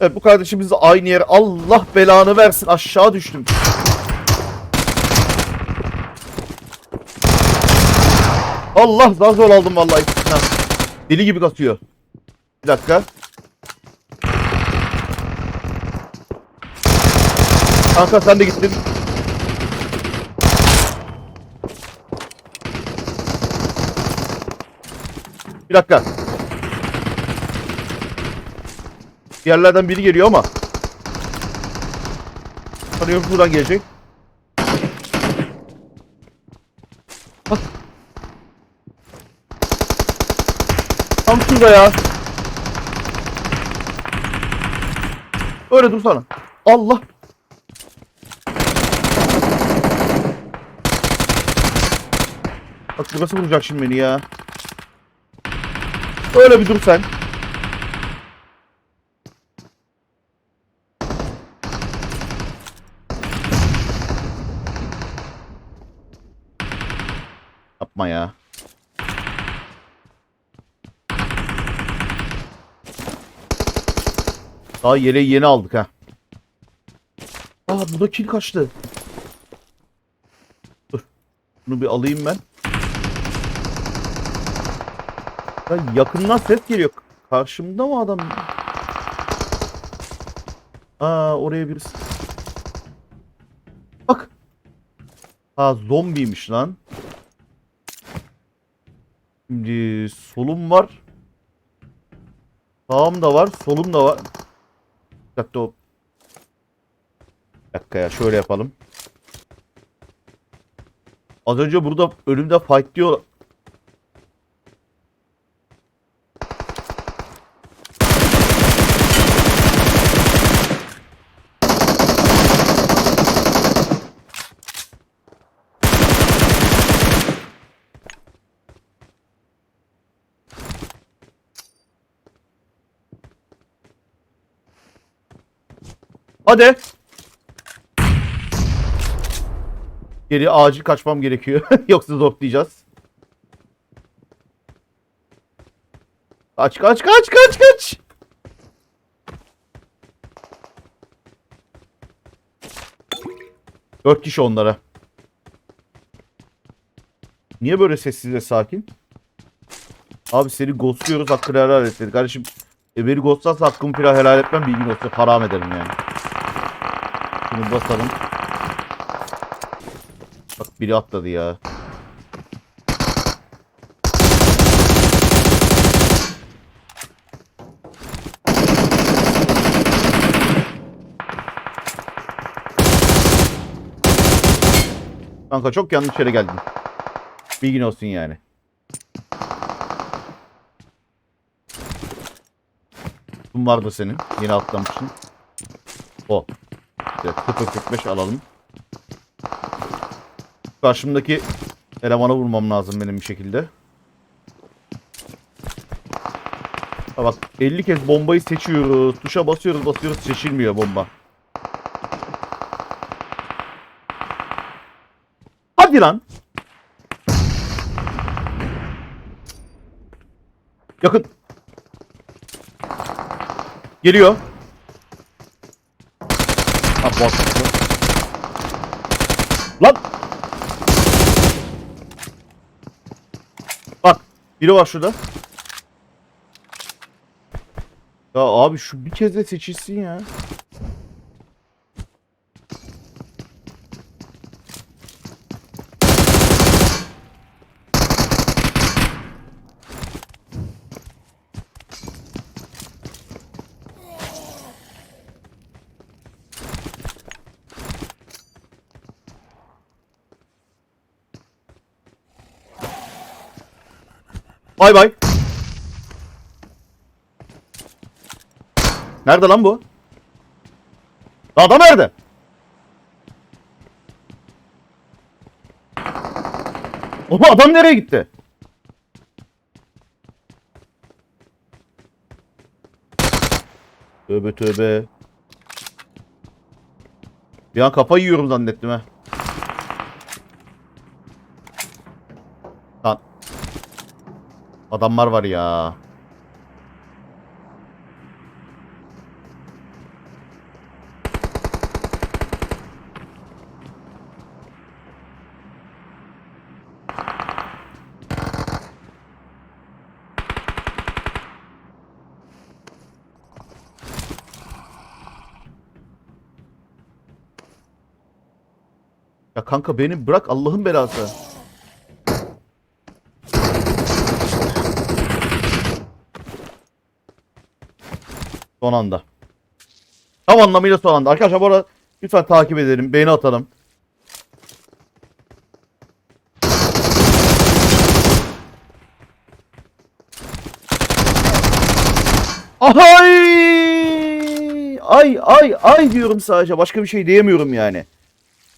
Evet bu kardeşimiz de aynı yer. Allah belanı versin. Aşağı düştüm. Allah zar zor aldım vallahi ikisinden. Deli gibi katıyor. Bir dakika. Kanka sen de gittin. Bir dakika. Bir yerlerden biri geliyor ama. Sanıyorum buradan gelecek. Bak. Tam şurada ya. Öyle dursana. Allah. Bak burası vuracak şimdi beni ya. Öyle bir dur sen. Yapma ya. Daha yeleği yeni aldık ha. Aa burada kill kaçtı. Dur. Bunu bir alayım ben. Ya yakından ses geliyor. Karşımda mı adam? Aa oraya birisi. Bak. Ha zombiymiş lan. Şimdi solum var. Sağım da var, solum da var. Bir dakika o. Bir dakika ya şöyle yapalım. Az önce burada önümde fight diyor. Hadi. Geri acil kaçmam gerekiyor. Yoksa zorlayacağız. Kaç kaç kaç kaç kaç. Dört kişi onlara. Niye böyle sessiz ve sakin? Abi seni ghostluyoruz hakkını helal et dedi. Kardeşim e, beni ghostlarsa hakkımı filan helal etmem bilgin olsun. Haram ederim yani. Şunu basalım. Bak biri atladı ya. Kanka çok yanlış yere geldin. Bilgin olsun yani. Bunun vardı senin. Yeni atlamışsın. O. Evet, 0.45 alalım. Karşımdaki elemana vurmam lazım benim bir şekilde. Ha bak 50 kez bombayı seçiyoruz. Tuşa basıyoruz basıyoruz seçilmiyor bomba. Hadi lan. Yakın. Geliyor. Bot. Lan. Bak. Biri var şurada. Ya abi şu bir kez de seçilsin ya. Bay bay. Nerede lan bu? Adam nerede? O adam nereye gitti? Tövbe tövbe. Bir an kafayı yiyorum zannettim ha. Adamlar var ya. Ya kanka beni bırak Allah'ın belası. Son anda. Tam anlamıyla son anda. Arkadaşlar bu arada lütfen takip edelim. Beğeni atalım. Ay! Ay ay ay diyorum sadece. Başka bir şey diyemiyorum yani.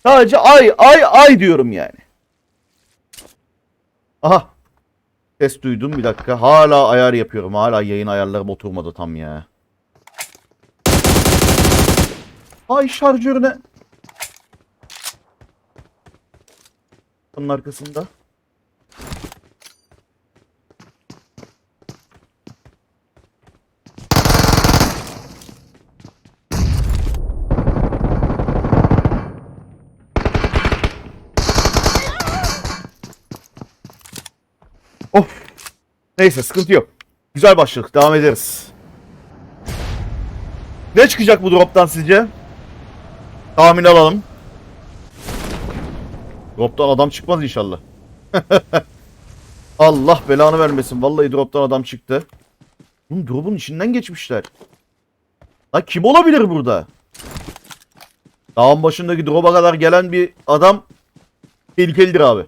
Sadece ay ay ay diyorum yani. Aha. Ses duydum bir dakika. Hala ayar yapıyorum. Hala yayın ayarlarım oturmadı tam ya. Ay şarjörüne. Onun arkasında. Of. Neyse sıkıntı yok. Güzel başladık. Devam ederiz. Ne çıkacak bu droptan sizce? Tahmin alalım. Droptan adam çıkmaz inşallah. Allah belanı vermesin. Vallahi droptan adam çıktı. Bunun drop'un içinden geçmişler. Lan kim olabilir burada? Dağın başındaki drop'a kadar gelen bir adam tehlikelidir abi.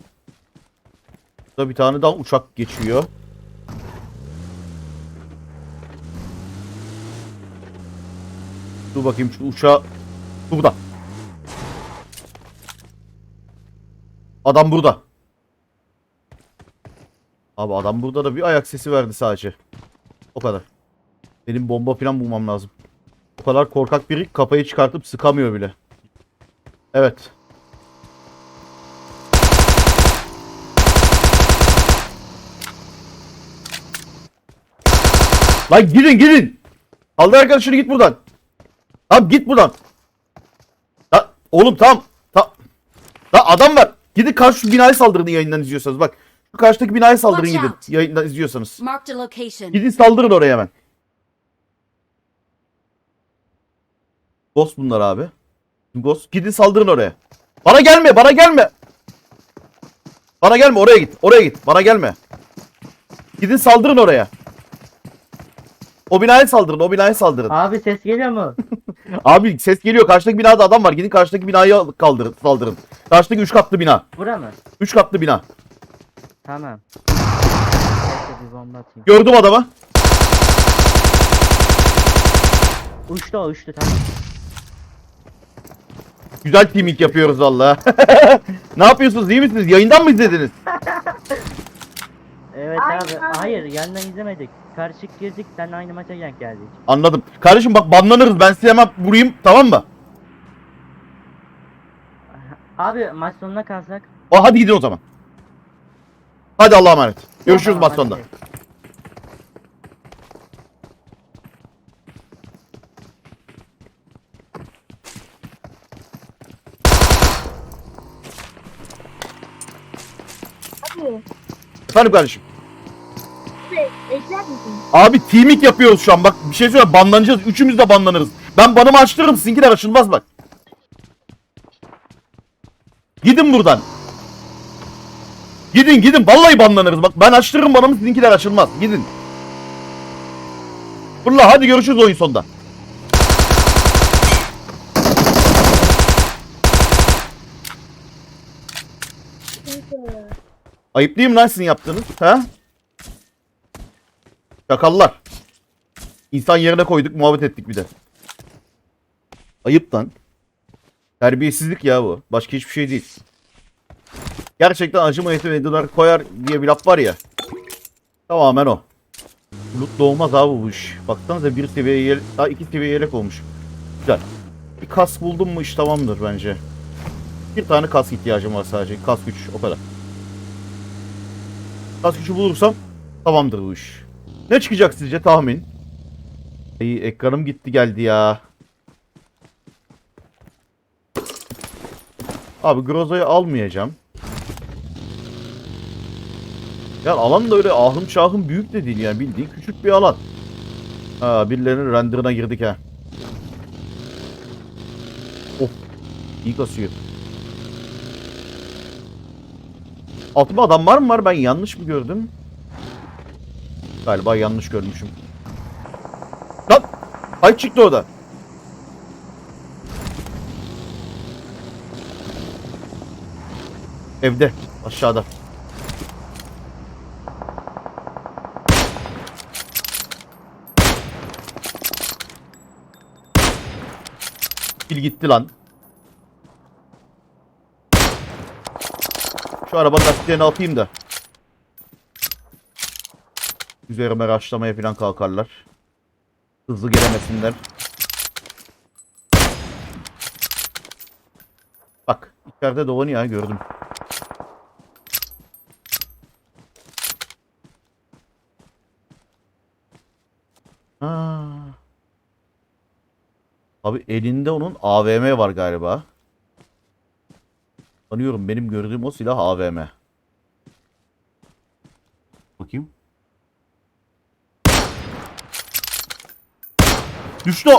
Burada bir tane daha uçak geçiyor. Dur bakayım şu uçağı. Burada. Adam burada. Abi adam burada da bir ayak sesi verdi sadece. O kadar. Benim bomba falan bulmam lazım. O kadar korkak biri kafayı çıkartıp sıkamıyor bile. Evet. Lan gidin gidin. Aldı arkadaşını git buradan. Tamam git buradan. Lan oğlum tamam. Ta Lan adam var. Gidin karşı şu binaya saldırın yayından izliyorsanız bak. Şu karşıdaki binaya saldırın Watch gidin out. yayından izliyorsanız. Marked a location. Gidin saldırın oraya hemen. Ghost bunlar abi. Ghost. Gidin saldırın oraya. Bana gelme, bana gelme. Bana gelme, oraya git. Oraya git. Bana gelme. Gidin saldırın oraya. O binaya saldırın, o binaya saldırın. Abi ses geliyor mu? Abi ses geliyor. Karşıdaki binada adam var. Gidin karşıdaki binayı kaldırın, saldırın. Karşıdaki 3 katlı bina. Bura mı? 3 katlı bina. Tamam. Bekle bir bomba atayım. Gördüm adamı. Uçtu o uçtu tamam. Güzel teaming yapıyoruz valla. ne yapıyorsunuz? İyi misiniz? Yayından mı izlediniz? Evet abi. Hayır yandan izlemedik. Karışık girdik sen aynı maça denk geldik. Anladım. Kardeşim bak banlanırız. Ben size hemen vurayım tamam mı? Abi maç sonuna kalsak. Aa, hadi gidin o zaman. Hadi Allah'a emanet. Görüşürüz Tamam, maç hadi sonunda. Abi, Efendim kardeşim. Abi teaming yapıyoruz şu an. Bak bir şey söyle banlanacağız. Üçümüz de banlanırız. Ben banımı açtırırım. Sizinkiler açılmaz bak. Gidin buradan. Gidin gidin. Vallahi banlanırız. Bak ben açtırırım banımı sizinkiler açılmaz. Gidin. Fırla hadi görüşürüz oyun sonunda. Ayıp değil mi lan sizin yaptığınız? Ha? Çakallar. İnsan yerine koyduk muhabbet ettik bir de. Ayıp lan. Terbiyesizlik ya bu. Başka hiçbir şey değil. Gerçekten acıma yeteneğinden koyar diye bir laf var ya. Tamamen o. Loot doğmaz abi bu iş. Baksanıza bir seviye yelek, daha iki seviye yelek olmuş. Güzel. Bir kas buldum mu iş tamamdır bence. Bir tane kas ihtiyacım var sadece. Kas güç o kadar. Kas gücü bulursam tamamdır bu iş. Ne çıkacak sizce tahmin? Ay, ekranım gitti geldi ya. Abi Groza'yı almayacağım. Ya alan da öyle ahım şahım büyük de değil yani bildiğin küçük bir alan. Ha birilerinin renderına girdik ha. Of. iyi kasıyor. Altımda adam var mı var? Ben yanlış mı gördüm? Galiba yanlış görmüşüm. Lan! Ay çıktı orada. Evde. Aşağıda. Pil gitti lan. Şu arabanın lastiklerini atayım da. Üzerime raşlamaya falan kalkarlar. Hızlı gelemesinler. Bak içeride dolanıyor gördüm. Ha. Abi elinde onun AVM var galiba. Sanıyorum benim gördüğüm o silah AVM. Bakayım. Düştü.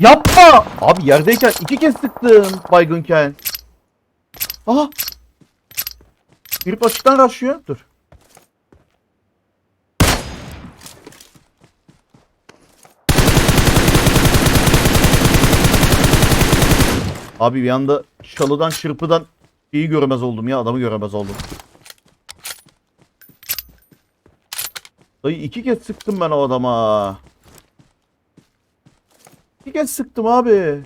Yapma! Abi yerdeyken iki kez sıktım baygınken. Aha! Girip açıktan raşlıyor. Dur. Abi bir anda çalıdan çırpıdan şeyi göremez oldum ya adamı göremez oldum. Dayı iki kez sıktım ben o adama. İki kez sıktım abi.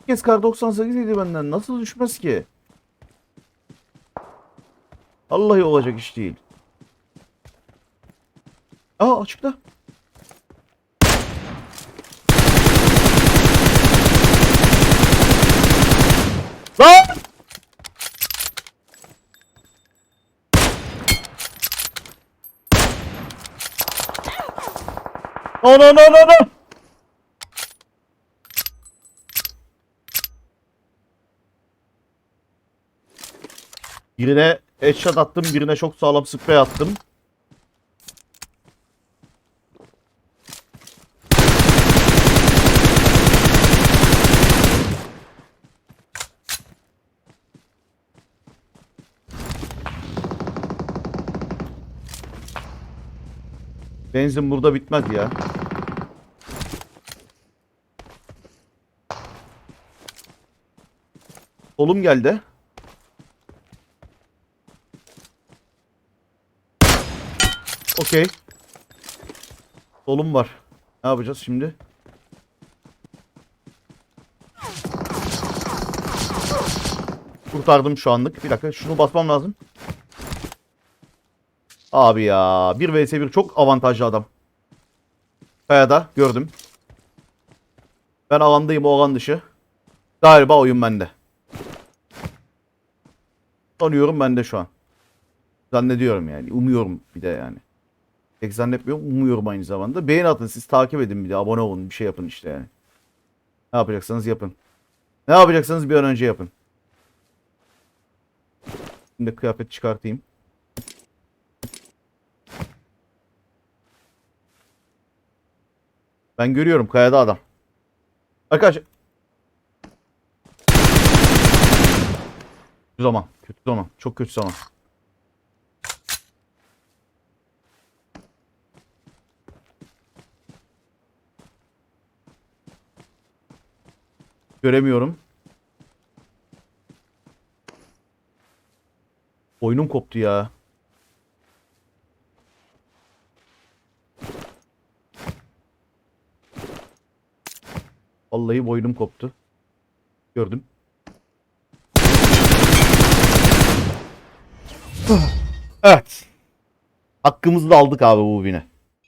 İki kez kar 98 yedi benden. Nasıl düşmez ki? Vallahi olacak iş değil. Aa açıkta. No no no no! Birine headshot attım, birine çok sağlam sprey attım. Benzin burada bitmez ya. Solum geldi. Okey. Solum var. Ne yapacağız şimdi? Kurtardım şu anlık. Bir dakika şunu basmam lazım. Abi ya 1 vs 1 çok avantajlı adam. Kayada gördüm. Ben alandayım o alan dışı. Galiba oyun bende. Sanıyorum bende şu an. Zannediyorum yani. Umuyorum bir de yani. Tek zannetmiyorum. Umuyorum aynı zamanda. Beğen atın siz takip edin bir de. Abone olun. Bir şey yapın işte yani. Ne yapacaksanız yapın. Ne yapacaksanız bir an önce yapın. Şimdi kıyafet çıkartayım. Ben görüyorum kayada adam. Arkadaşlar. Kötü zaman. Kötü zaman. Çok kötü zaman. Göremiyorum. Oyunum koptu ya. Vallahi boynum koptu. Gördüm. Evet. Hakkımızı da aldık abi bu bine.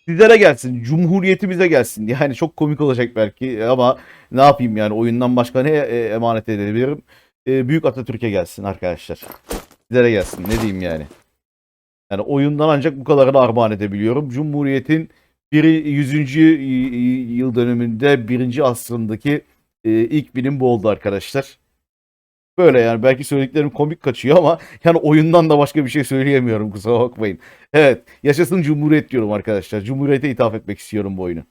Sizlere gelsin, cumhuriyetimize gelsin. Yani çok komik olacak belki ama ne yapayım yani oyundan başka ne e, emanet edebilirim? E, Büyük Atatürk'e gelsin arkadaşlar. Sizlere gelsin ne diyeyim yani. Yani oyundan ancak bu kadarını armağan edebiliyorum. Cumhuriyetin biri 100. y- y- yıl dönümünde birinci asrındaki e, ilk binim bu oldu arkadaşlar. Böyle yani belki söylediklerim komik kaçıyor ama yani oyundan da başka bir şey söyleyemiyorum kusura bakmayın. Evet yaşasın Cumhuriyet diyorum arkadaşlar. Cumhuriyete ithaf etmek istiyorum bu oyunu.